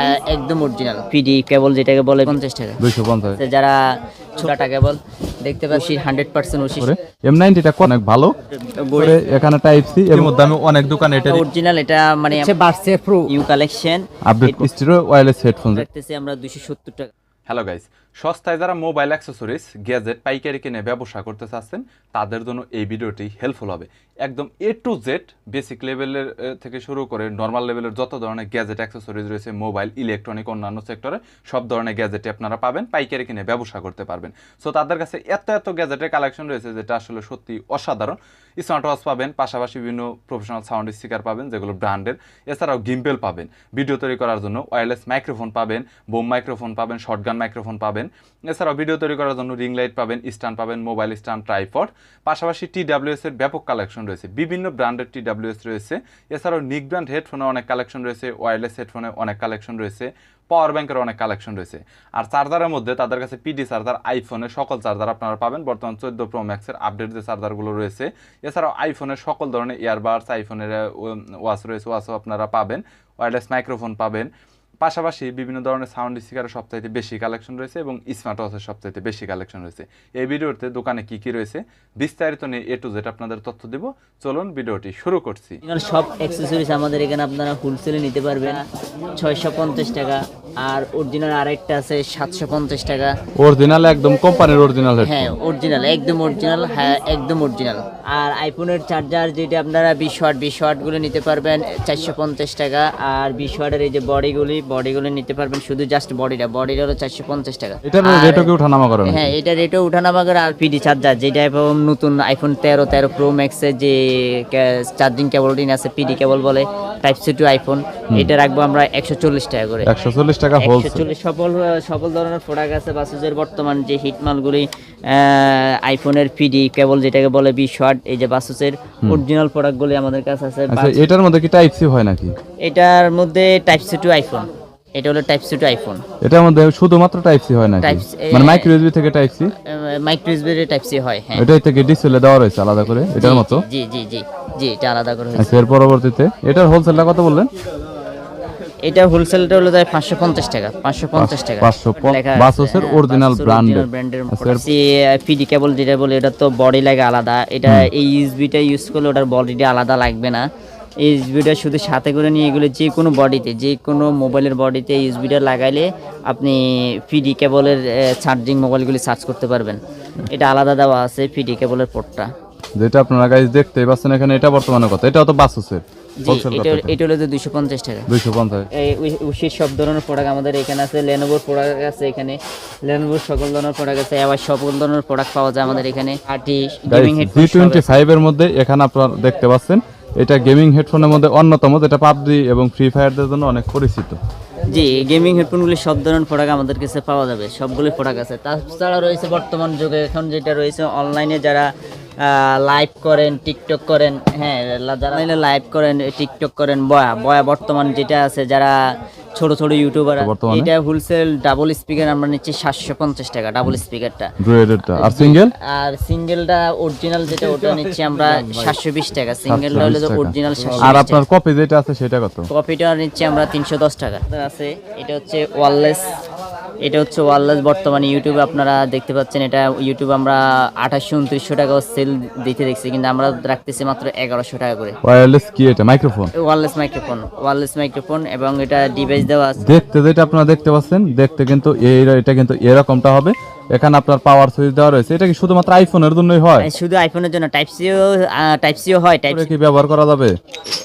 হ্যাঁ একদম original PD cable যেটাকে বলে পঞ্চাশ টাকা। দুইশো পঞ্চাশ। যারা ছোটা কেবল দেখতে পাচ্ছি হান্ড্রেড পার্সেন্ট ওষি এম নাইনটিটা অনেক ভালো। এখানে টাইপ সি এর মধ্যে আমি অনেক দোকান এটা অরিজিনাল এটা মানে বাড়ছে pro U collection update stereo wireless headphone দেখতেছি আমরা দুইশো সত্তর টাকা। হ্যালো গাইস সস্তায় যারা মোবাইল অ্যাক্সেসরিজ, গ্যাজেট, পাইকারি কিনে ব্যবসা করতে চাচ্ছেন, তাদের জন্য এই ভিডিওটি হেল্পফুল হবে। একদম এ টু জেড বেসিক লেভেলের থেকে শুরু করে নর্মাল লেভেলের যত ধরনের গ্যাজেট অ্যাক্সেসরিজ রয়েছে, মোবাইল ইলেকট্রনিক অন্যান্য সেক্টরে সব ধরনের গ্যাজেটে আপনারা পাবেন, পাইকারি কিনে ব্যবসা করতে পারবেন। সো তাদের কাছে এত এত গ্যাজেটের কালেকশন রয়েছে যেটা আসলে সত্যি অসাধারণ। স্মার্ট ওয়াচ পাবেন, পাশাপাশি বিভিন্ন প্রফেশনাল সাউন্ড স্পিকার পাবেন, যেগুলো ব্র্যান্ডের। এছাড়াও গিম্পেল পাবেন। ভিডিও তৈরি করার জন্য ওয়্যারলেস মাইক্রোফোন পাবেন, বোম মাইক্রোফোন পাবেন শর্টগান মাইক্রোফোন পাবেন এছাড়াও ভিডিও তৈরি করার জন্য রিং লাইট পাবেন স্ট্যান্ড পাবেন মোবাইল স্ট্যান্ড ট্রাইপড পাশাপাশি টিডাব্লিউএস এর ব্যাপক কালেকশন রয়েছে। বিভিন্ন ব্র্যান্ডের টিডাব্লিউএস রয়েছে। এছাড়াও নিক ব্র্যান্ড হেডফোনে অনেক কালেকশন রয়েছে ওয়্যারলেস হেডফোনে অনেক কালেকশন রয়েছে পাওয়ার ব্যাংকের অনেক কালেকশন রয়েছে। আর চার্জারের মধ্যে তাদের কাছে পিডি চার্জার আইফোনের সকল চার্জার আপনারা পাবেন। বর্তমান চোদ্দ প্রো ম্যাক্সের আপডেট যে চার্জারগুলো রয়েছে। এছাড়াও আইফোনের সকল ধরনের ইয়ারবাডস আইফোনের ওয়াচ রয়েছে ওয়াচও আপনারা পাবেন। ওয়্যারলেস মাইক্রোফোন পাবেন। পাশাপাশি বিভিন্ন ধরনের সাউন্ড স্পিকারের সবচাইতে বেশি কালেকশন রয়েছে এবং স্মার্ট ওয়াচের সবচাইতে বেশি কালেকশন রয়েছে। এই ভিডিওতে দোকানে কি কি রয়েছে বিস্তারিত নিয়ে এ টু জেড আপনাদের তথ্য দেব। চলুন ভিডিওটি শুরু করছি। সব অ্যাক্সেসরিজ আমাদের এখানে আপনারা হোলসেলে নিতে পারবেন। ছয়শো পঞ্চাশ টাকা। আর অরিজিনাল আরেকটা আছে সাতশো পঞ্চাশ টাকা। অরিজিনাল একদম কোম্পানির অরিজিনাল হ্যাঁ অরিজিনাল একদম অরিজিনাল হ্যাঁ একদম অরিজিনাল আর আইফোনের চার্জার যেটা আপনারা বিশ ওয়াট বিশ ওয়াটগুলো নিতে পারবেন চারশো পঞ্চাশ টাকা। আর বিশ ওয়াটের এই যে বডিগুলি বডিগুলো নিতে পারবেন শুধু জাস্ট বডিটা বডিটা হলো চারশো পঞ্চাশ টাকা। আর- রেটও কি ওঠানামা করে হ্যাঁ এটা রেটও উঠানামা করে আর পিডি চার্জার যেটা এখন নতুন আইফোন তেরো তেরো প্রো ম্যাক্সের যে চার্জিং কেবলটি আছে পিডি কেবল বলে টাইপ সি টু আইফোন এটা রাখব আমরা একশো চল্লিশ টাকা করে। একশো চল্লিশ টাকা একশো চল্লিশ সকল সকল ধরনের প্রোডাক্ট আছে বাসুজের বর্তমান যে হিট মালগুলি আইফোনের পিডি কেবল যেটাকে বলে বিশ ওয়াট এই যে বাসুসের অরিজিনাল প্রোডাক্টগুলি আমাদের কাছে আছে আচ্ছা এটার মধ্যে কি টাইপ সি হয় নাকি? এটার মধ্যে টাইপ সি টু আইফোন এটা হলো টাইপ সি টু আইফোন এটার মধ্যে শুধুমাত্র টাইপ সি হয় নাকি? Type মানে মাইক্রো ইউএসবি থেকে টাইপ সি মাইক্রো ইউএসবি এর টাইপ সি হয় হ্যাঁ। এটাই থেকে ডিসপ্লে দেওয়া রয়েছে আলাদা করে এটার মতো? জি জি জি জি এটা আলাদা করে হয়েছে। আচ্ছা এর পরবর্তীতে এটার হোলসেলটা কত বললেন? এটা হোলসেলটা হলো পাঁচশো পঞ্চাশ টাকা পাঁচশো পঞ্চাশ টাকা। 550 লেখা আছে, বাসুসের আচ্ছা, product। সে পিডি কেবল যেটা বলে এটা তো বডি লাগে আলাদা। এটা এই ইউএসবিটা ইউজ করলে ওটার বডিটা আলাদা লাগবে না। ইউএসবিটা শুধু সাথে করে নিয়ে এগুলো যে কোনো বডিতে যে কোনো মোবাইলের বডিতে ইউএসবিটা লাগাইলে আপনি পিডি কেবলের চার্জিং মোবাইলগুলি চার্জ করতে পারবেন। এটা আলাদা দেওয়া আছে পিডি কেবলের পোর্টটা যেটা আপনারা গাইজ দেখতেই পাচ্ছেন এখানে এটা বর্তমানে কত? এটা তো বাসুসের এটা হলো দুশো পঞ্চাশ টাকা। দুইশো পঞ্চাশ। উশির সব ধরনের প্রোডাক্ট আমাদের এখানে আছে লেনোভোর প্রোডাক্ট আছে এখানে লেনোভোর সকল ধরনের প্রোডাক্ট আছে আবার সকল ধরনের প্রোডাক্ট পাওয়া যায় আমাদের এখানে। আটি গেমিং জি টোয়েন্টি ফাইভ এর মধ্যে এখানে আপনারা দেখতে পাচ্ছেন এটা গেমিং হেডফোনের মধ্যে অন্যতম, যেটা পাবজি এবং ফ্রি ফায়ারদের জন্য অনেক পরিচিত। জি গেমিং হেডফোনগুলি সব ধরনের প্রোডাক্ট আমাদের কাছে পাওয়া যাবে সবগুলি প্রোডাক্ট আছে। তাছাড়া রয়েছে বর্তমান যুগে, এখন যেটা রয়েছে অনলাইনে যারা লাইভ করেন টিকটক করেন হ্যাঁ যারা লাইভ করেন টিকটক করেন বয়া বয়া বর্তমান যেটা আছে যারা ছোট ছোট ইউটিউবার এটা হোলসেল ডাবল স্পিকার আমরা নিচ্ছি সাতশো পঞ্চাশ টাকা ডাবল স্পিকারটা আর সিঙ্গেল আর সিঙ্গেলটা অরিজিনাল যেটা ওটা নিচ্ছি আমরা সাতশো বিশ টাকা সিঙ্গেলটা হলো অরিজিনাল আর আপনার কপি যেটা আছে সেটা কত? কপিটা নিচ্ছি আমরা তিনশো দশ টাকা। আছে এটা হচ্ছে ওয়ারলেস এটা হচ্ছে ওয়ারলেস বর্তমানে ইউটিউবে আপনারা দেখতে পাচ্ছেন এটা ইউটিউবে আমরা আঠাশশো উনত্রিশশো টাকা সেল দিতে দেখছি কিন্তু আমরা রাখতেছি মাত্র এগারোশো টাকা করে। ওয়ারলেস কি এটা? Microphone wireless microphone wireless microphone এবং এটা ডিভাইস দেওয়া আছে। দেখতে যেটা আপনারা দেখতে পাচ্ছেন দেখতে কিন্তু এই এটা কিন্তু এরকমটা হবে। এখানে আপনার পাওয়ার সুইচ দেওয়া রয়েছে এটা কি শুধুমাত্র আইফোনের জন্যই হয়? শুধু আইফোনের জন্য টাইপ সিও টাইপ সিও হয় টাইপ কি ব্যবহার করা যাবে?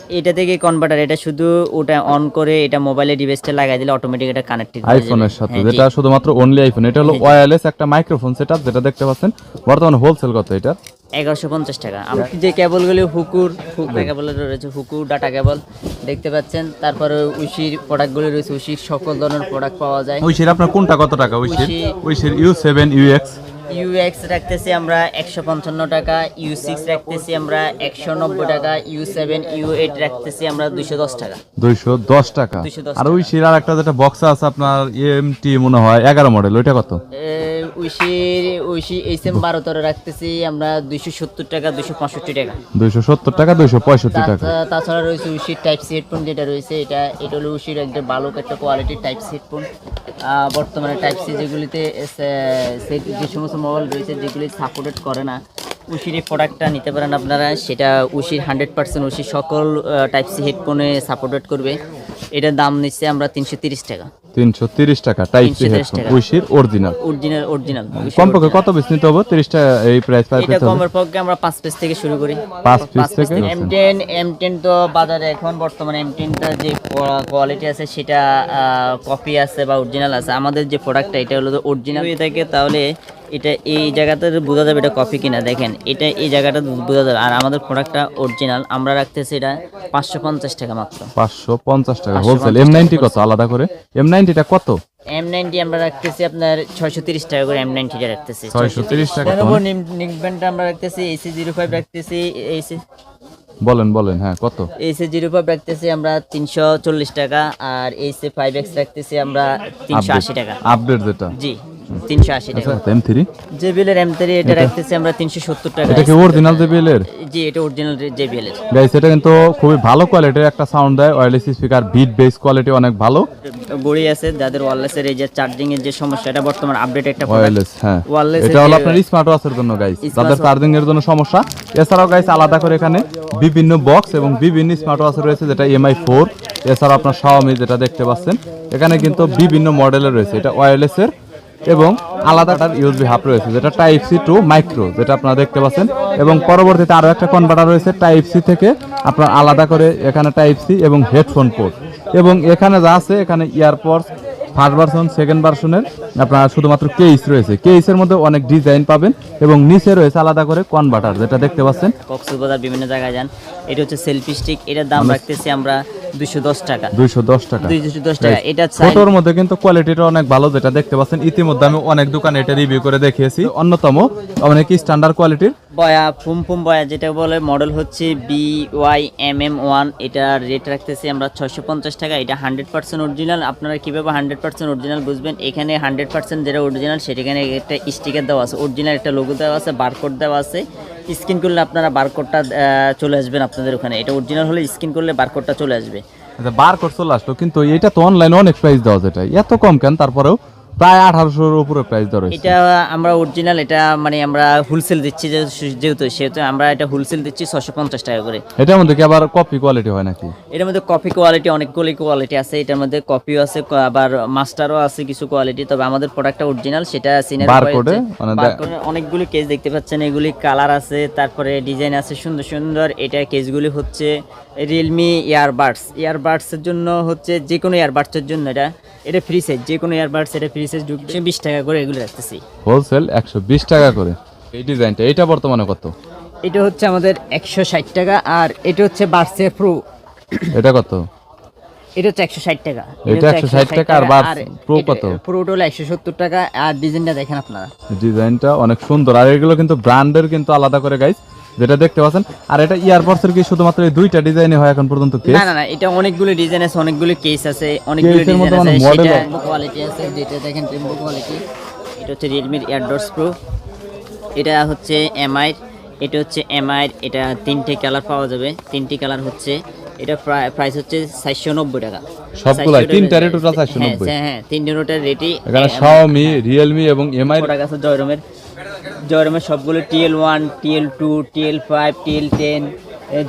এটা থেকে কনভার্টার এটা শুধু ওটা অন করে এটা মোবাইলে ডিভাইসটা লাগাই দিলে অটোমেটিক এটা কানেক্টেড আইফোনের সাথে যেটা শুধুমাত্র অনলি আইফোন এটা হলো ওয়্যারলেস একটা মাইক্রোফোন সেটআপ যেটা দেখতে পাচ্ছেন। বর্তমানে হোলসেল কত এটা? এগারোশো পঞ্চাশ টাকা। আমরা যে কেবলগুলি হুকুর হুকুর কেবল রয়েছে হুকুর ডাটা কেবল দেখতে পাচ্ছেন। তারপরে উশির প্রোডাক্টগুলি রয়েছে উশির সকল ধরনের প্রোডাক্ট পাওয়া যায়। উইশের আপনার কোনটা কত টাকা উইশির- উইশের ইউ সেভেন ইউএক্স ইউএক্স রাখতেছি আমরা একশো পঞ্চান্ন টাকা ইউ সিক্স রাখতেছি আমরা একশো নব্বই টাকা ইউ সেভেন ইউ এইট রাখতেছি আমরা দুইশো দশ টাকা। দুইশো দশ টাকা। 210 আর ওই আর একটা যেটা বক্স আছে আপনার এম টি মনে হয় এগারো মডেল ওইটা কত? উশির উশি এইচ এম বারো তেরো রাখতেছি আমরা দুইশো সত্তর টাকা দুইশো পঁয়ষট্টি টাকা। দুইশো সত্তর টাকা দুইশো পঁয়ষট্টি টাকা। তাছাড়া রয়েছে উইশি টাইপ সি হেডফোন যেটা রয়েছে এটা এটা হলো উশির একটা ভালো একটা কোয়ালিটির টাইপ সি হেডফোন বর্তমানে টাইপ সি যেগুলিতে যে সমস্ত মোবাইল রয়েছে যেগুলি সাপোর্টেড করে না উশির প্রোডাক্টটা নিতে পারেন আপনারা। সেটা উশির হান্ড্রেড পার্সেন্ট উশির সকল টাইপ সি হেডফোনে সাপোর্টেড করবে। এটার দাম নিচ্ছে আমরা তিনশো তিরিশ টাকা। তিনশো তিরিশ টাকা টাইপ সি হেডফোন টাকা। অরিজিনাল অরিজিনাল অরিজিনাল কমপক্ষে কত পিস নিতে হবে? তিরিশ এই প্রাইস পাই এটা কমের পক্ষে আমরা পাঁচ পিস থেকে শুরু করি। পাঁচ piece থেকে? এম টেন এম টেন তো বাজারে এখন বর্তমানে এম টেনটা যে কোয়ালিটি আছে সেটা কপি আছে বা অরিজিনাল আছে। আমাদের যে প্রোডাক্টটা এটা হলো অরিজিনাল হয়ে থাকে তাহলে এটা এই জায়গাতে বোঝা যাবে এটা কপি কিনা। দেখেন এটা এই জায়গাটা বোঝা যাবে। আর আমাদের প্রোডাক্টটা অরিজিনাল আমরা রাখতেছি এটা পাঁচশো পঞ্চাশ টাকা মাত্র। পাঁচশো পঞ্চাশ টাকা। হোলসেল এম নাইনটি কত? আলাদা করে? এম নাইনটিটা কত? এম নাইনটি আমরা রাখতেছি আপনার ছয়শো তিরিশ টাকা করে এম নাইনটিটা রাখতেছি। 630 টাকা তো নেব নিক ব্যান্ডটা আমরা রাখতেছি এসি জিরো ফাইভ রাখতেছি এসি বলেন বলেন হ্যাঁ কত? এসে জিরো ফাইভ রাখতেছি আমরা তিনশো চল্লিশ টাকা আর এসে ফাইভ এক্স রাখতেছি আমরা তিনশো আশি টাকা। আপডেট যেটা। জি। তিনশো আশি টাকা। M three JBL M three এটা রাখতেছি আমরা তিনশো সত্তর টাকা এটা কি অরিজিনাল জেবিএল জি এটা অরিজিনাল জেবিএল গাইস এটা কিন্তু খুবই ভালো কোয়ালিটির একটা সাউন্ড দেয় wireless speaker beat bass quality অনেক ভালো। গড়ি আছে যাদের ওয়ারলেসের এই যে চার্জিং এর যে সমস্যা এটা বর্তমান আপডেট একটা ওয়্যারলেস হ্যাঁ। Wireless এটা হলো আপনার স্মার্ট ওয়াচের জন্য গাইস যাদের চার্জিং এর জন্য সমস্যা। এছাড়াও গাইস আলাদা করে এখানে বিভিন্ন বক্স এবং বিভিন্ন স্মার্ট ওয়াচ রয়েছে যেটা এমআই ফোর এছাড়া আপনার শাওমি যেটা দেখতে পাচ্ছেন। এখানে কিন্তু বিভিন্ন মডেলের রয়েছে। এটা ওয়্যারলেস এর। এবং আলাদা তার ইউএসবি হাব রয়েছে, যেটা টাইপ সি টু মাইক্রো যেটা আপনারা দেখতে পাচ্ছেন। এবং পরবর্তীতে আরও একটা কনভার্টার রয়েছে টাইপ সি থেকে, আপনার আলাদা করে এখানে টাইপ সি এবং হেডফোন পোর্ট এবং এখানে যা আছে, এখানে ইয়ারপডস ফার্স্ট ভার্সন সেকেন্ড ভার্সনের আপনার শুধুমাত্র কেস রয়েছে। কেসের মধ্যে অনেক ডিজাইন পাবেন এবং নিচে রয়েছে আলাদা করে কনভার্টার যেটা দেখতে পাচ্ছেন। কক্সবাজার বিভিন্ন জায়গায় যান। এটা হচ্ছে সেলফি স্টিক এটার দাম রাখতেছি আমরা দুশো দশ টাকা। দুইশো দশ টাকা। দুইশো দশ টাকা এটা ফটোর মধ্যে কিন্তু কোয়ালিটিটা অনেক ভালো যেটা দেখতে পাচ্ছেন। ইতিমধ্যে আমি অনেক দোকানে এটা রিভিউ করে দেখিয়েছি। অন্যতম অনেক স্ট্যান্ডার্ড কোয়ালিটির বয়া ফুম ফুম বয়া যেটা বলে মডেল হচ্ছে B Y M M one এটার রেট রাখতেছি আমরা ছয়শো পঞ্চাশ টাকা। এটা হান্ড্রেড পার্সেন্ট অরিজিনাল আপনারা কীভাবে হান্ড্রেড পার্সেন্ট অরিজিনাল বুঝবেন? এখানে হান্ড্রেড পার্সেন্ট যেটা অরিজিনাল সেটাখানে একটা স্টিকার দেওয়া আছে। অরিজিনাল একটা লোগো দেওয়া আছে বারকোড দেওয়া আছে। স্ক্যান করলে আপনারা বারকোডটা চলে আসবেন আপনাদের ওখানে। এটা অরিজিনাল হলে স্ক্যান করলে বারকোডটা চলে আসবে। বার কোড চলে আসলো, কিন্তু এটা তো অনলাইনে অনেক প্রাইস দেওয়া যেটা এত কম কেন? তারপরেও প্রায় আঠারোশোর উপরে প্রাইস এটা আমরা অরিজিনাল এটা মানে আমরা হোলসেল দিচ্ছি যেহেতু সেহেতু আমরা এটা হোলসেল দিচ্ছি ছশো পঞ্চাশ টাকা করে। এটার মধ্যে কি আবার কপি কোয়ালিটি হয় নাকি? এটার মধ্যে কপি কোয়ালিটি অনেকগুলি কোয়ালিটি আছে। এটার মধ্যে কপিও আছে আবার মাস্টারও আছে কিছু কোয়ালিটি তবে আমাদের প্রোডাক্টটা অরিজিনাল সেটা সিনের মানে অনেকগুলি কেস দেখতে পাচ্ছেন। এগুলি কালার আছে তারপরে ডিজাইন আছে সুন্দর সুন্দর। এটা কেসগুলি হচ্ছে রিয়েলমি ইয়ারবাডস ইয়ারবাডসের জন্য হচ্ছে যে কোনো ইয়ারবাডসের জন্য এটা এটা ফ্রি সাইজ যে কোনো ইয়ারবাডস এটা ফ্রি বিশ টাকা করে এগুলো রাখতেছি। হোলসেল একশো বিশ টাকা করে। এই ডিজাইনটা এটা বর্তমানে কত? এটা হচ্ছে আমাদের একশো ষাট টাকা আর এটা হচ্ছে বার্সের প্রো এটা কত? এটা হচ্ছে একশো ষাট টাকা। এটা 160 টাকা আর Bars Pro কত? প্রোটা হলো একশো সত্তর টাকা আর ডিজাইনটা দেখেন আপনারা। ডিজাইনটা অনেক সুন্দর। আর এগুলো কিন্তু ব্র্যান্ডের কিন্তু আলাদা করে গাইস যেটা দেখতে পাচ্ছেন। আর এটা ইয়ারপডসের কি শুধুমাত্র এই দুইটা ডিজাইনে হয় এখন পর্যন্ত কেস না না না এটা অনেকগুলো ডিজাইন আছে অনেকগুলো কেস আছে অনেকগুলো এর ডিজাইন আছে। মানে model সেটা কোয়ালিটি আছে যেটা দেখেন রেমবো কোয়ালিটি এটা হচ্ছে রিয়েলমির এয়ারডটস প্রো এটা হচ্ছে এমআই এটা হচ্ছে এমআই এটা তিনটে কালার পাওয়া যাবে। তিনটি কালার হচ্ছে এটা প্রাইস হচ্ছে চারশো নব্বই টাকা। সবগুলাই, 490 তিনটারই total হ্যাঁ, 490 হ্যাঁ হ্যাঁ তিনটে রেটই এখানে শাওমি রিয়েলমি এবং এমআই প্রোডাক্ট আছে জয়রমের। জয়রমের সবগুলো TL one TL two TL five TL ten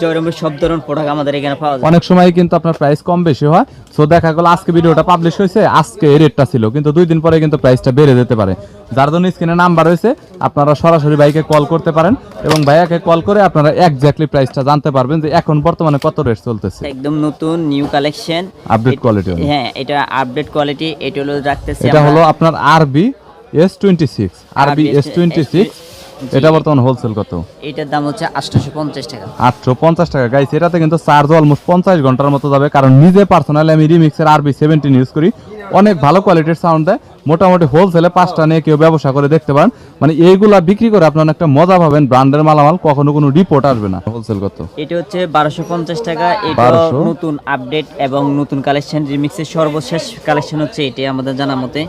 জয়রমের সব ধরনের প্রোডাক্ট আমাদের এখানে পাওয়া যায়। অনেক সময় কিন্তু আপনার প্রাইস কম বেশি হয়। সো দেখা গেল আজকে ভিডিওটা পাবলিশ হয়েছে আজকে এই রেটটা ছিল। কিন্তু দুই দিন পরে কিন্তু প্রাইসটা বেড়ে যেতে পারে। যার জন্য স্ক্রিনে নাম্বার রয়েছে আপনারা সরাসরি ভাইকে কল করতে পারেন এবং ভাইয়াকে কল করে আপনারা এক্স্যাক্টলি প্রাইসটা জানতে পারবেন যে এখন বর্তমানে কত রেট চলতেছে। একদম নতুন নিউ কালেকশন আপডেট কোয়ালিটি হ্যাঁ এটা আপডেট কোয়ালিটি এটা হলো রাখতেছি এটা হলো আপনার RB S twenty six RB RB S twenty six এটা বর্তমান হোলসেল কত? এটার দাম হচ্ছে আটশোশো পঞ্চাশ টাকা। আটশো পঞ্চাশ টাকা। গাইস এটাতে কিন্তু চার্জ অলমোস্ট পঞ্চাশ ঘণ্টার মতো যাবে কারণ নিজে পার্সোনালি আমি রিমিক্সের আরবি সেভেন্টিন ইউজ করি। অনেক ভালো কোয়ালিটির সাউন্ড দেয়। মোটামুটি হোলসেলে পাঁচটা নিয়ে কেউ ব্যবসা করে দেখতে পারেন মানে এইগুলা বিক্রি করে আপনার একটা মজা পাবেন ব্র্যান্ডের মালামাল কখনো কোনো রিপোর্ট আসবে না হোলসেল কত এটা হচ্ছে বারোশো পঞ্চাশ টাকা এটা নতুন আপডেট এবং নতুন কালেকশন রিমিক্সের সর্বশেষ কালেকশন হচ্ছে এটি আমাদের জানা মতে।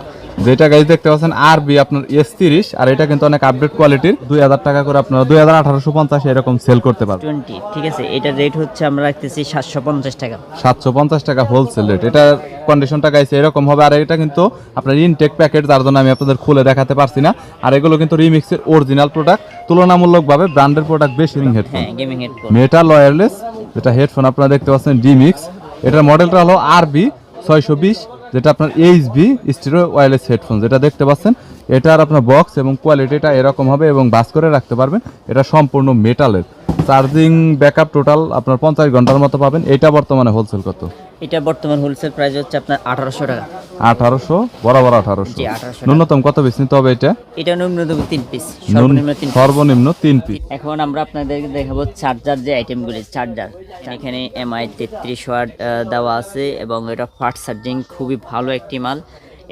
যেটা গাইজ দেখতে পাচ্ছেন আর বি আপনার এস তিরিশ আর এটা কিন্তু অনেক আপডেট কোয়ালিটির দুই হাজার টাকা করে আপনারা দুই হাজার আঠারোশো পঞ্চাশ এরকম সেল করতে পারবেন। টোয়েন্টি ঠিক আছে এটার রেট হচ্ছে আমরা রাখতেছি সাতশো পঞ্চাশ টাকা। সাতশো পঞ্চাশ টাকা হোলসেল রেট এটার কন্ডিশনটা গাইছে এরকম হবে আর এটা কিন্তু আপনার ইনটেক প্যাকেট যার জন্য আমি আপনাদের খুলে দেখাতে পারছি না। আর এগুলো কিন্তু রিমিক্সের অরিজিনাল প্রোডাক্ট তুলনামূলকভাবে ব্র্যান্ডের প্রোডাক্ট বেশি headphone gaming headphone metal wireless যেটা হেডফোন আপনারা দেখতে পাচ্ছেন ডিমিক্স এটার মডেলটা হলো আরবি ছয়শো বিশ যেটা আপনার H B stereo wireless headphone যেটা দেখতে পাচ্ছেন। এটার আপনার বক্স এবং কোয়ালিটিটা এরকম হবে এবং বাস করে রাখতে পারবেন। এটা সম্পূর্ণ মেটালের চার্জিং ব্যাকআপ টোটাল আপনার পঞ্চাশ ঘণ্টার মতো পাবেন। এটা বর্তমানে হোলসেল কত? এটা বর্তমান হোলসেল প্রাইস হচ্ছে আপনার আঠারোশো টাকা। আঠারোশো? বরাবর আঠারোশো। জি আঠারোশো ন্যূনতম কত পিস নিতে হবে এটা? এটা ন্যূনতম 3 পিস সর্বনিম্ন তিন piece। সর্বনিম্ন 3 পিস এখন আমরা আপনাদেরকে দেখাবো চার্জার যে আইটেমগুলি চার্জার এখানে এমআই তেত্রিশ ওয়াট আহ, দেওয়া আছে এবং এটা ফাস্ট চার্জিং খুবই ভালো একটি মাল।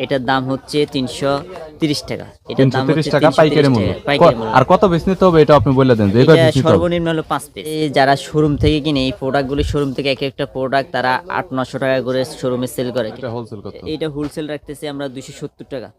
এটার দাম হচ্ছে তিনশো তিরিশ টাকা। এটার দাম হচ্ছে টাকা পাইকারি মূল্য। টাকা, পাইকারি মূল্য। আর কত পিস নিতে হবে এটা আপনি বলে দেন যে এই কয় এটা piece নিতে হবে? সর্বনিম্ন হলো পাঁচ পিস। যারা শোরুম থেকে কিনে এই প্রোডাক্টগুলি শোরুম থেকে এক একটা প্রোডাক্ট তারা আট নশো টাকা করে শোরুমে সেল করে। এটা হোলসেল কত এইটা হোলসেল রাখতেছি আমরা দুশো সত্তর টাকা।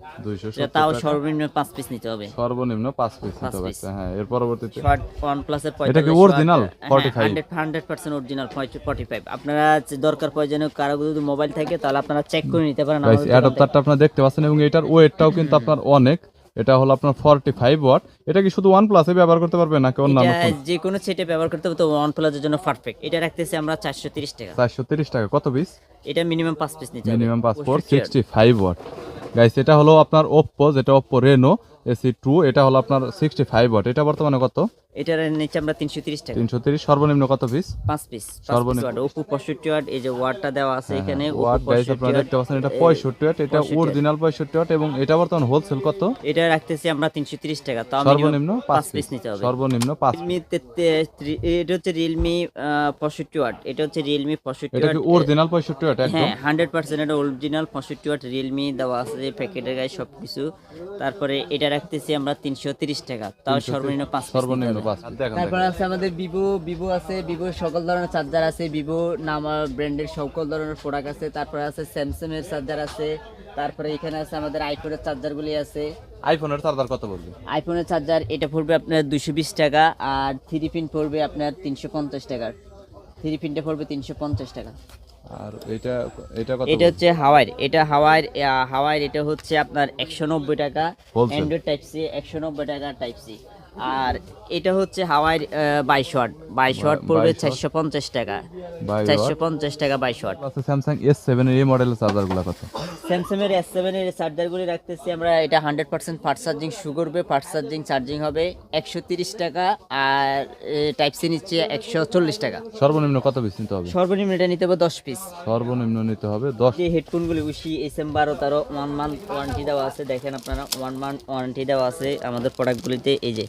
তাও সর্বনিম্ন পাঁচ পিস নিতে হবে। সর্বনিম্ন পাঁচ পিস নিতে হবে piece। হ্যাঁ এর পরবর্তীতে? ওয়ান প্লাসের এটা কি original? 45? Hundred hundred percent original forty five আপনারা দরকার প্রয়োজনে কারও যদি মোবাইল থাকে তাহলে আপনারা চেক করে নিতে পারেন। অ্যাডাপ্টারটা আপনারা দেখতে পাচ্ছেন এবং এটার ওয়েটটাও কিন্তু আপনার অনেক। এটা হলো আপনার ফর্টি ফাইভ ওয়াট এটা কি শুধু ওয়ান প্লাসে ব্যবহার করতে পারবে নাকি অন্যান্য যে কোনো সেটে ব্যবহার করতে হবে তো ওয়ান প্লাসের জন্য পারফেক্ট এটা রাখতেছি আমরা চারশো তিরিশ টাকা। চারশো তিরিশ টাকা। কত পিস এটা মিনিমাম পাঁচ পিস নিতে মিনিমাম পাঁচ four sixty five watt guys এটা হলো আপনার ওপ্পো যেটা ওপ্পো রেনো এসি টু এটা হলো আপনার সিক্সটি ফাইভ ওয়াট এটা বর্তমানে কত? এটার নিচে আমরা তিনশো তিরিশ টাকা। তিনশো তিরিশ সর্বনিম্ন কত পিস পাঁচ পিস সর্বনিম্ন। ওপো পঁয়ষট্টি ওয়াট এই যে ওয়াটটা দেওয়া আছে এখানে ওয়াট গাইস আপনারা দেখতে পাচ্ছেন এটা পঁয়ষট্টি ওয়াট এটা অরিজিনাল পঁয়ষট্টি ওয়াট এবং এটা বর্তমানে হোলসেল কত? এটা রাখতেছি আমরা তিনশো তিরিশ টাকা তাও সর্বনিম্ন পাঁচ পাঁচ পিস নিতে হবে। সর্বনিম্ন পাঁচ রিয়েলমি এটা হচ্ছে রিয়েলমি পঁয়ষট্টি ওয়াট এটা হচ্ছে রিয়েলমি পঁয়ষট্টি ওয়াট অরিজিনাল পঁয়ষট্টি ওয়াট হ্যাঁ হান্ড্রেড পার্সেন্ট এটা অরিজিনাল পঁয়ষট্টি ওয়াট রিয়েলমি দেওয়া আছে প্যাকেটের গায়ে সব কিছু তারপরে এটা রাখতেছি আমরা তিনশো তিরিশ টাকা। তাও সর্বনিম্ন পাঁচ সর্বনিম্ন পাঁচ তারপর আছে আমাদের ভিভো ভিভো আছে ভিভো সকল ধরনের চার্জার আছে ভিভো নামা ব্র্যান্ডের সকল ধরনের প্রোডাক্ট আছে তারপরে আছে স্যামসাং এর চার্জার আছে তারপরে এখানে আছে আমাদের আইফোনের চার্জারগুলি আছে। আইফোনের চার্জার কত বলবে আইফোনের চার্জার এটা পড়বে আপনার দুশো বিশ টাকা আর থ্রি পিন পড়বে আপনার তিনশো পঞ্চাশ টাকার। থ্রি পিনটা পড়বে তিনশো পঞ্চাশ টাকা। আর এটা এটা কত এটা হচ্ছে হাওয়াইর এটা হাওয়াইর আহ, হাওয়াইর এটা হচ্ছে আপনার একশো নব্বই টাকা। Wholesale। অ্যান্ড্রয়েড টাইপ সি একশো নব্বই টাকা টাইপ সি আর এটা হচ্ছে হাওয়াইর বাইশ ওয়াট। বাইশ ওয়াট পড়বে 22 চারশো পঞ্চাশ টাকা। 22 চারশো পঞ্চাশ টাকা বাইশ ওয়াট। স্যামসাং এস সেভেন এই মডেলের চার্জারগুলো কত? স্যামসাং এর এস সেভেন এর চার্জারগুলি রাখতেছি আমরা এটা হান্ড্রেড পার্সেন্ট ফাস্ট চার্জিং শু করবে ফাস্ট চার্জিং চার্জিং হবে একশো তিরিশ টাকা আর টাইপ সি নিচ্ছে একশো চল্লিশ টাকা। সর্বনিম্ন কত পিস নিতে হবে? সর্বনিম্ন এটা নিতে হবে দশ পিস সর্বনিম্ন নিতে হবে দশ যে হেডফোনগুলি উশি এস এম বারো তেরো ওয়ান মান্থ ওয়ারেন্টি দেওয়া আছে। দেখেন আপনারা ওয়ান মান্থ ওয়ারেন্টি দেওয়া আছে আমাদের প্রোডাক্টগুলিতে এই যে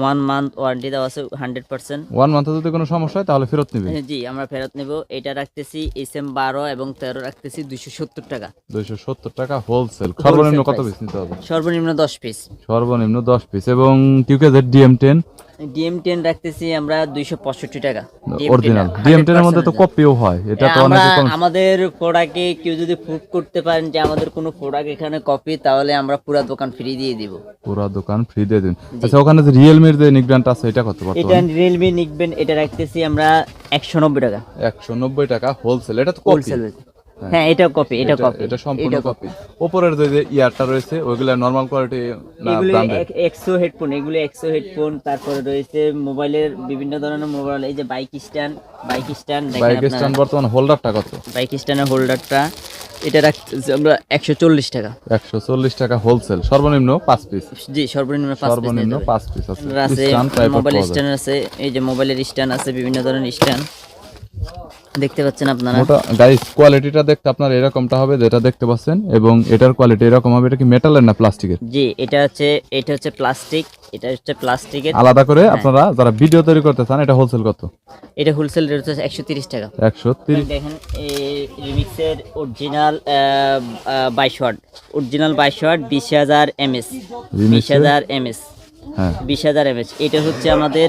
ওয়ান মান্থ ওয়ারেন্টি দেওয়া আছে হান্ড্রেড পার্সেন্ট ওয়ান মান্থে যদি কোনো সমস্যা হয় তাহলে ফেরত নিবে। জি আমরা ফেরত নেব। এটা রাখতেছি এস এম বারো এবং তেরো রাখতেছি দুইশো সত্তর টাকা। দুইশো সত্তর টাকা হোলসেল সর্বনিম্ন কত। পিস নিতে হবে? সর্বনিম্ন দশ পিস সর্বনিম্ন দশ পিস এবং টিউকে Z DM ten DM ten রাখতেছি আমরা দুইশো পঁয়ষট্টি টাকা। অরিজিনাল ডিএম টেনের মধ্যে তো কপিও হয়। এটা তো আমরা অনেকে আমাদের প্রোডাক্টে কেউ যদি প্রুভ করতে পারেন যে আমাদের কোনো প্রোডাক্ট এখানে কপি তাহলে আমরা পুরো দোকান ফ্রি দিয়ে দিব। পুরো দোকান ফ্রি দিয়ে দিন। আচ্ছা ওখানে যে রিয়েলমির যে নিকব্র্যান্ড আছে এটা কত এটা রিয়েলমি নিকবেন এটা রাখতেছি আমরা একশো নব্বই টাকা। একশো নব্বই টাকা হোলসেল এটা তো কপি হোলসেল হ্যাঁ এটা কপি এটা কপি এটা সম্পূর্ণ কপি উপরের যে ইয়ারটা রয়েছে ওইগুলা নরমাল কোয়ালিটি না ব্র্যান্ডেড একশো হেডফোন এগুলি একশো হেডফোন তারপরে রয়েছে মোবাইলের বিভিন্ন ধরনের মোবাইল এই যে বাইক স্ট্যান্ড বাইক স্ট্যান্ড দেখেন বাইক স্ট্যান্ড বর্তমানে হোল্ডারটা কত? বাইক স্ট্যান্ডের হোল্ডারটা এটা রাখতেছি আমরা একশো চল্লিশ টাকা। একশো চল্লিশ টাকা হোলসেল সর্বনিম্ন পাঁচ পিস জি সর্বনিম্ন সর্বনিম্ন পাঁচ পিস আছে। স্ট্যান্ড মোবাইল স্ট্যান্ড আছে এই যে মোবাইলের স্ট্যান্ড আছে বিভিন্ন ধরনের স্ট্যান্ড দেখতে পাচ্ছেন আপনারা? মোটা গাইস কোয়ালিটিটা দেখতে আপনার এরকমটা হবে যেটা দেখতে পাচ্ছেন এবং এটার কোয়ালিটি এরকম হবে এটা কি মেটালের না প্লাস্টিকের জি এটা হচ্ছে এটা হচ্ছে প্লাস্টিক এটা হচ্ছে প্লাস্টিকের আলাদা করে আপনারা যারা ভিডিও তৈরি করতে চান এটা হোলসেল কত? এটা হোলসেল রেট হচ্ছে একশো তিরিশ টাকা। একশো তিরিশ। দেখেন এই রিমিক্সের অরিজিনাল বাইশ ওয়াট। অরিজিনাল বাইশ ওয়াট বিশ হাজার এমএস। বিশ Remix এর? হাজার এমএস। হ্যাঁ। বিশ হাজার এমএস। এটা হচ্ছে আমাদের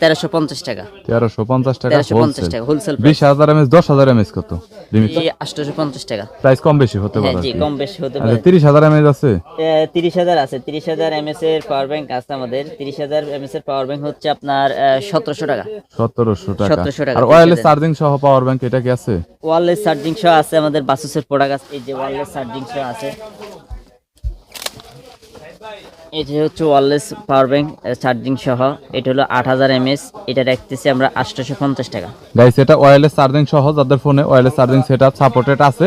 তেরোশো পঞ্চাশ টাকা। তেরোশো পঞ্চাশ টাকা তেরোশো পঞ্চাশ টাকা হোলসেল বিশ হাজার এমএস দশ হাজার এমএস কত? আটশোশো পঞ্চাশ টাকা। প্রাইস কম বেশি হতে হ্যাঁ পারে জি কম বেশি হতে আচ্ছা পারে। তিরিশ হাজার এমএস আছে? তিরিশ হাজার আছে। তিরিশ হাজার এমএস এর পাওয়ার ব্যাংক আছে আমাদের। তিরিশ হাজার এমএস এর পাওয়ার ব্যাংক হচ্ছে আপনার সতেরোশো টাকা। সতেরোশো টাকা। 1700 টাকা, আর 30 ওয়্যারলেস চার্জিং সহ পাওয়ার ব্যাংক এটা কি আছে? ওয়ারলেস চার্জিং সহ আছে আমাদের বাসুসের প্রোডাক্ট আছে এই যে ওয়ারলেস চার্জিং সহ আছে। যে হচ্ছে ওয়ারলেস পাওয়ার ব্যাংক চার্জিং সহ। এটা হলো আট হাজার এমএস এটা রাখতেছি আমরা আটশোশো পঞ্চাশ টাকা। গাইস এটা ওয়্যারলেস চার্জিং সহ, যাদের ফোনে wireless charging set up supported আছে,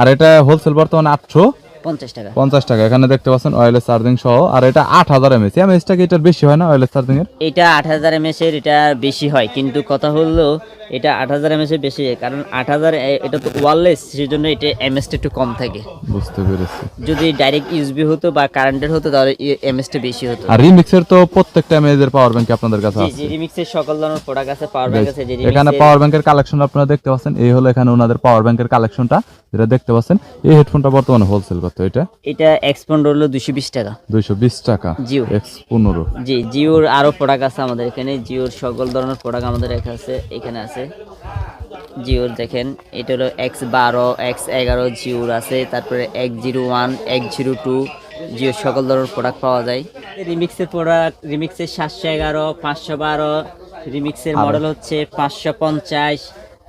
আর এটা হোলসেল বর্তমানে আটশো। পঞ্চাশ টাকা। পঞ্চাশ টাকা। এখানে দেখতে পাচ্ছেন ওয়্যারলেস চার্জিং সহ। আর এটা আট হাজার এমএস এমএসটা কি এটার বেশি হয় না ওয়্যারলেস চার্জিং এর? এটা আট হাজার এমএস এর এটা বেশি হয়। কিন্তু কথা হলো এটা আট হাজার এমএস এর বেশি কারণ আট হাজার এটা তো ওয়ারলেস সেই জন্য এটা এমএসটা একটু কম থাকে। বুঝতে পেরেছি। যদি ডাইরেক্ট ইউজবি হতো বা কারেন্টের হতো তাহলে এমএসটা বেশি হতো। আর রিমিক্সের তো প্রত্যেকটা পাওয়ার ব্যাংক আপনাদের কাছে আছে। জি রিমিক্সের সকল ধরনের প্রোডাক্ট আছে পাওয়ার ব্যাংক আছে যে এখানে পাওয়ার ব্যাংকের কালেকশন আপনারা দেখতে পাচ্ছেন। এই হলো এখানে ওনাদের পাওয়ার ব্যাংকের কালেকশনটা যেটা দেখতে পাচ্ছেন এই হেডফোনটা বর্তমানে হোলসেল কত এটা? এটা এক্সপন্ড হলো দুশো বিশ টাকা। দুইশো বিশ টাকা। জিও। এক্স পনেরো জি জিওর আরও প্রোডাক্ট আছে আমাদের এখানে। জিওর সকল ধরনের প্রোডাক্ট আমাদের এখানে আছে এখানে আছে। জিওর দেখেন এটা হলো এক্স বারো এক্স এগারো জিওর আছে তারপরে এক জিরো ওয়ান এক জিরো টু জিওর সকল ধরনের প্রোডাক্ট পাওয়া যায়। রিমিক্সের প্রোডাক্ট রিমিক্সের সাতশো এগারো পাঁচশো বারো রিমিক্সের মডেল হচ্ছে পাঁচশো পঞ্চাশ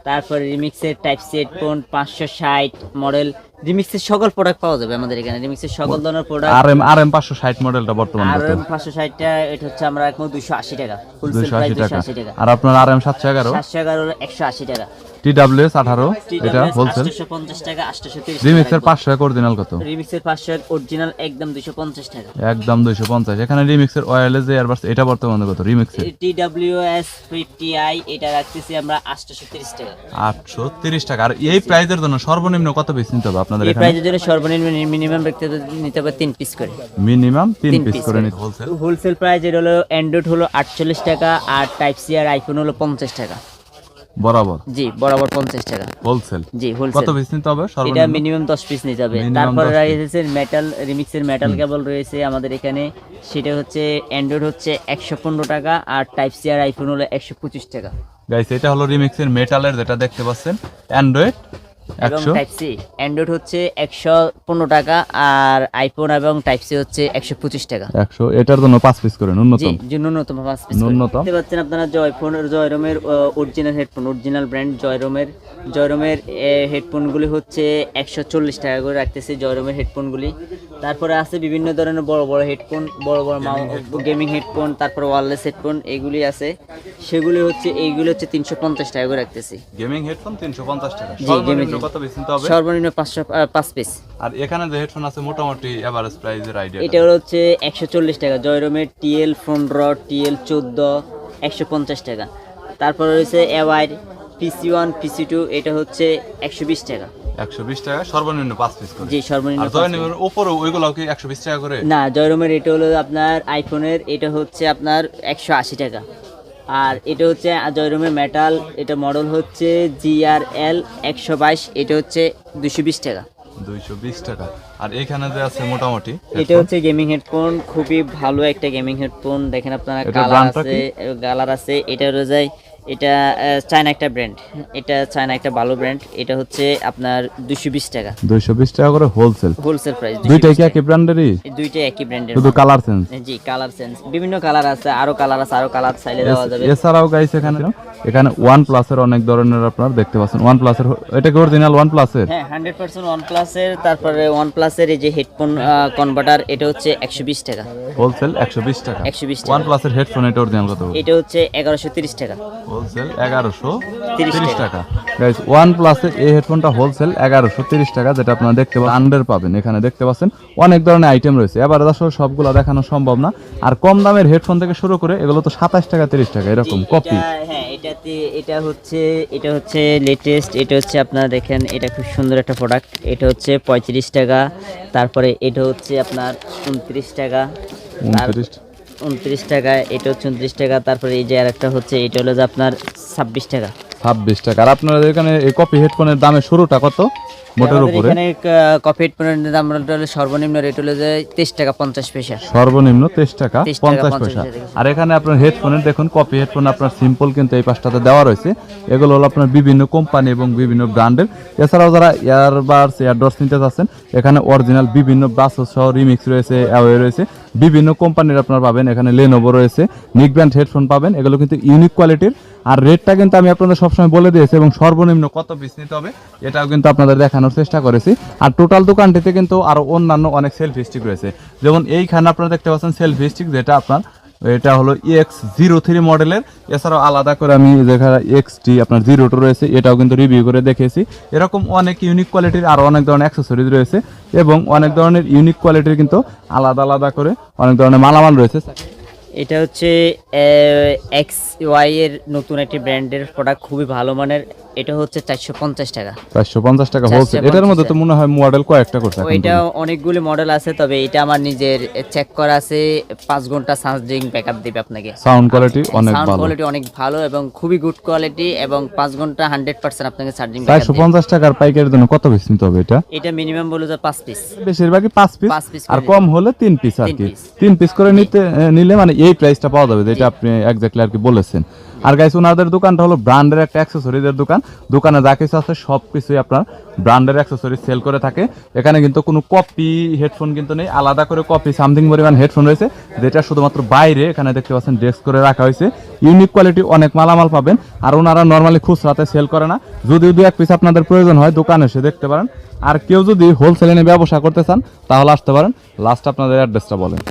তারপরে রিমিক্সের টাইপ সি হেডফোন পাঁচশো ষাট মডেল রিমিক্সের সকল প্রোডাক্ট পাওয়া যাবে আমাদের এখানে। রিমিক্সের সকল ধরনের product R M R M পাঁচশো ষাট মডেলটা বর্তমানে আর কত পাঁচশো ষাটটা এটা হচ্ছে আমরা এখন দুশো আশি টাকা। ফুল দুইশো প্রাইস আশি দুশো টাকা। আশি টাকা। আর আপনার আর এম সাতশো এগারো? সাতশো এগারো একশো আশি টাকা। টি ডাব্লিউ এস আঠারো এটা হোলসেল আটশো পঞ্চাশ টাকা আটশো তিরিশ রিমিক্সের পাঁচশো এক অরিজিনাল কত? রিমিক্সের পাঁচশো অরিজিনাল একদম দুশো পঞ্চাশ টাকা। একদম দুইশো পঞ্চাশ। এখানে রিমিক্সের ওয়্যারলেস যে এয়ারবাস এটা বর্তমানে কত? রিমিক্সের T W S fifty I এটা রাখতেছি আমরা আটশো তিরিশ টাকা। আটশো তিরিশ টাকা। আর এই প্রাইজের জন্য সর্বনিম্ন কত পিস নিতে হবে আপনাদের এই প্রাইজের জন্য সর্বনিম্ন মিনিমাম ব্যক্তি নিতে হবে তিন পিস করে। মিনিমাম তিন তিন পিস করে। নিতে হোলসেল হোলসেল প্রাইস এর হলো অ্যান্ড্রয়েড হলো আটচল্লিশ টাকা আর টাইপ সি আর আইফোন হলো পঞ্চাশ টাকা। বরাবর? জি বরাবর পঞ্চাশ টাকা। হোলসেল জি কত পিস নিতে হবে এটা মিনিমাম দশ পিস নিতে হবে। তারপরে রয়েছে মেটাল রিমিক্সের মেটাল কেবল রয়েছে আমাদের এখানে। সেটা হচ্ছে অ্যান্ড্রয়েড হচ্ছে একশো পনেরো টাকা আর টাইপ সি আর আইফোন হলো একশো পঁচিশ টাকা। গাইস এটা হলো রিমিক্সের মেটালের যেটা দেখতে পাচ্ছেন। অ্যান্ড্রয়েড এবং টাইপ সি অ্যান্ড্রয়েড হচ্ছে একশো পনেরো টাকা আর আইফোন এবং টাইপ সি হচ্ছে একশো পঁচিশ টাকা। একশো। এটার জন্য পাঁচ পিস করে জি ন্যূনতম যে ন্যূনতম পাঁচ করে। ন্যূনতম। দেখতে পাচ্ছেন আপনারা জয়ফোন জয়রমের অরিজিনাল হেডফোন অরিজিনাল ব্র্যান্ড জয়রমের জয়রমের হেডফোনগুলি হচ্ছে একশো চল্লিশ টাকা করে রাখতেছে জয়রমের হেডফোনগুলি তারপরে আছে বিভিন্ন ধরনের বড় বড় হেডফোন বড় বড় গেমিং হেডফোন তারপরে ওয়ারলেস হেডফোন এগুলি আছে। সেগুলি হচ্ছে এইগুলি হচ্ছে তিনশো পঞ্চাশ টাকা করে রাখতেছি। গেমিং হেডফোন তিনশো পঞ্চাশ টাকা। জি, সর্বনিম্ন কত পিস নিতে হবে? সর্বনিম্ন পাঁচশো আহ, পাঁচ পিস আর এখানে যে হেডফোন আছে মোটামুটি এভারেজ প্রাইজের আইডিয়া এটা হচ্ছে একশো চল্লিশ টাকা। জয়রমের টিএল টিএল চোদ্দ একশো পঞ্চাশ টাকা। তারপর রয়েছে এওয়াই পিসি ওয়ান পিসি টু এটা হচ্ছে একশো বিশ টাকা। একশো বিশ টাকা সর্বনিম্ন পাঁচ পিস করে। জি সর্বনিম্ন ওইগুলো কি একশো বিশ টাকা করে। না জয়রমের এটা হলো আপনার আইফোনের এটা হচ্ছে আপনার একশো আশি টাকা। আর এটা হচ্ছে জয়রুমের মেটাল এটা মডেল হচ্ছে জিআরএল একশো বাইশ এটা হচ্ছে দুশো বিশ টাকা। দুইশো বিশ টাকা। আর এখানে যে আছে মোটামুটি এটা হচ্ছে গেমিং হেডফোন খুবই ভালো একটা গেমিং হেডফোন দেখেন আপনারা কালার আছে কালার আছে এটা হয়ে যায় এটা চায়না একটা ব্র্যান্ড এটা চায়না একটা ভালো ব্র্যান্ড এটা হচ্ছে আপনার দুশো বিশ টাকা। দুইশো বিশ টাকা করে হোলসেল হোলসেল প্রাইস দুইটাই কি একই ব্র্যান্ডেরই দুইটাই একই ব্র্যান্ডের শুধু কালার চেঞ্জ জি কালার সেন্স বিভিন্ন কালার আছে আরও কালার আছে আরও কালার চাইলে দেওয়া যাবে। এছাড়াও গাইস এখানে এখানে ওয়ান প্লাসের অনেক ধরনের আপনারা দেখতে পাচ্ছেন। ওয়ান প্লাসের এটা কি অরিজিনাল ওয়ান প্লাসের হ্যাঁ হান্ড্রেড পার্সেন্ট ওয়ান প্লাসের তারপরে ওয়ান প্লাসের এই যে হেডফোন কনভার্টার এটা হচ্ছে একশো বিশ টাকা। হোলসেল একশো বিশ টাকা। একশো বিশ ওয়ান প্লাসের হেডফোন এটা অরিজিনাল কত? এটা হচ্ছে এগারোশো তিরিশ টাকা। হোলসেল এগারোশো তিরিশ টাকা। গাইস ওয়ান প্লাসের এই হেডফোনটা হোলসেল এগারোশো তিরিশ টাকা যেটা আপনারা দেখতে পাচ্ছেন আন্ডার পাবেন এখানে দেখতে পাচ্ছেন। অনেক ধরনের আইটেম রয়েছে। এবার আসলে সবগুলো দেখানো সম্ভব না। আর কম দামের হেডফোন থেকে শুরু করে এগুলো তো সাতাশ টাকা তিরিশ টাকা এরকম কপি হ্যাঁ এটাতে এটা হচ্ছে এটা হচ্ছে লেটেস্ট এটা হচ্ছে আপনারা দেখেন এটা খুব সুন্দর একটা প্রোডাক্ট এটা হচ্ছে পঁয়ত্রিশ টাকা তারপরে এটা হচ্ছে আপনার উনত্রিশ টাকা। উনত্রিশ উনত্রিশ টাকা, এটা হচ্ছে উনত্রিশ টাকা, তারপরে এই যে আর একটা হচ্ছে, এটা হলো যে আপনার ছাব্বিশ টাকা। ছাব্বিশ টাকা। আর আপনাদের এখানে এই কপি হেডফোনের দামের শুরুটা কত? মোটের উপরে? এখানে কপি হেডফোনের দাম হলো সর্বনিম্ন রেট হলো যে তেইশ টাকা পঞ্চাশ পয়সা। সর্বনিম্ন 23 টাকা 50 পয়সা। পয়সা। আর এখানে আপনার হেডফোনের দেখুন কপি হেডফোন আপনার সিম্পল কিন্তু এই পাশটাতে দেওয়া রয়েছে। এগুলো হলো আপনার বিভিন্ন কোম্পানি এবং বিভিন্ন ব্র্যান্ডের এছাড়াও যারা নিতে চাচ্ছেন এখানে অরিজিনাল বিভিন্ন সহ রিমিক্স রয়েছে অ্যাওয়ে রয়েছে। বিভিন্ন কোম্পানির আপনার পাবেন এখানে লেনোভো রয়েছে। নিক ব্র্যান্ড হেডফোন পাবেন এগুলো কিন্তু ইউনিক কোয়ালিটির আর রেটটা কিন্তু আমি আপনাদের সবসময় বলে দিয়েছি এবং সর্বনিম্ন কত পিস নিতে হবে, এটাও কিন্তু আপনাদের দেখানোর চেষ্টা করেছি। আর টোটাল দোকানটিতে কিন্তু আরও অন্যান্য অনেক সেলফি স্টিক রয়েছে। যেমন এইখানে আপনারা দেখতে পাচ্ছেন সেলফি স্টিক যেটা আপনার, এটা হলো এক্স জিরো থ্রি মডেলের এছাড়াও আলাদা করে আমি যেখানে এক্স টি আপনার জিরো টু রয়েছে, এটাও কিন্তু রিভিউ করে দেখেছি এরকম অনেক ইউনিক কোয়ালিটির আরও অনেক ধরনের অ্যাক্সেসরিজ রয়েছে এবং অনেক ধরনের ইউনিক কোয়ালিটির কিন্তু আলাদা আলাদা করে অনেক ধরনের মালামাল রয়েছে। এটা হচ্ছে এক্স ওয়াই এর নতুন একটি ব্র্যান্ডের প্রোডাক্ট খুবই ভালো মানের। এটা হচ্ছে চারশো পঞ্চাশ টাকা। চারশো পঞ্চাশ টাকা হোলসেল এটার মধ্যে তো মনে হয় মডেল কয়েকটা করছে পর্যন্ত। অনেকগুলি মডেল আছে তবে এটা আমার নিজের চেক করা আছে পাঁচ ঘণ্টা চার্জিং ব্যাকআপ দেবে আপনাকে। সাউন্ড কোয়ালিটি অনেক সাউন্ড কোয়ালিটি অনেক ভালো এবং খুবই গুড কোয়ালিটি এবং পাঁচ ঘণ্টা হান্ড্রেড পার্সেন্ট আপনাকে চার্জিং চারশো পঞ্চাশ টাকার পাইকারির জন্য কত পিস নিতে হবে এটা? এটা মিনিমাম বলে যে পাঁচ পিস বেশিরভাগই পাঁচ পিস পাঁচ piece আর কম হলে তিন পিস আর কি। piece। তিন পিস করে নিতে নিলে মানে এই প্রাইসটা পাওয়া যাবে যেটা আপনি এক্স্যাক্টলি আর কি বলেছেন। আর গাইস ওনাদের দোকানটা হলো ব্র্যান্ডের একটা অ্যাক্সেসরিজের দোকান। দোকানে যা কিছু আছে সব কিছুই আপনার ব্র্যান্ডের অ্যাক্সেসরিজ সেল করে থাকে। এখানে কিন্তু কোনো কপি হেডফোন কিন্তু নেই, আলাদা করে কপি সামথিং পরিমাণ হেডফোন রয়েছে, যেটা শুধুমাত্র বাইরে এখানে দেখতে পাচ্ছেন ডেস্ক করে রাখা হয়েছে। ইউনিক কোয়ালিটি অনেক মালামাল পাবেন, আর ওনারা নর্মালি খুচরাতে সেল করে না। যদি দু এক পিস আপনাদের প্রয়োজন হয়, দোকানে এসে দেখতে পারেন। আর কেউ যদি হোলসেলে ব্যবসা করতে চান, তাহলে আসতে পারেন। লাস্ট আপনাদের অ্যাড্রেসটা বলেন।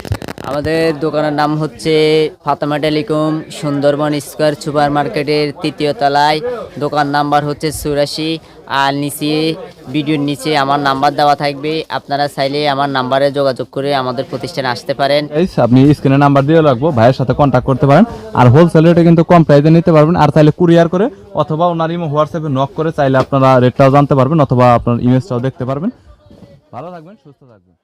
আমাদের দোকানের নাম হচ্ছে Fatema telecom, Sundarban square super মার্কেটের তৃতীয় তলায়। দোকান নাম্বার হচ্ছে চুরাশি। আর নিচে, ভিডিওর নিচে আমার নাম্বার দেওয়া থাকবে। আপনারা চাইলে আমার নাম্বারে যোগাযোগ করে আমাদের প্রতিষ্ঠানে আসতে পারেন। আপনি স্ক্রিনে নাম্বার দিয়ে রাখব, ভাইয়ের সাথে কন্ট্যাক্ট করতে পারেন। আর হোলসেল রেটে কিন্তু কম প্রাইসে নিতে পারবেন। আর চাইলে কুরিয়ার করে অথবা ওনার ইমো হোয়াটসঅ্যাপে নক করে চাইলে আপনারা রেটটাও জানতে পারবেন অথবা আপনার ইমেজটাও দেখতে পারবেন। ভালো থাকবেন, সুস্থ থাকবেন।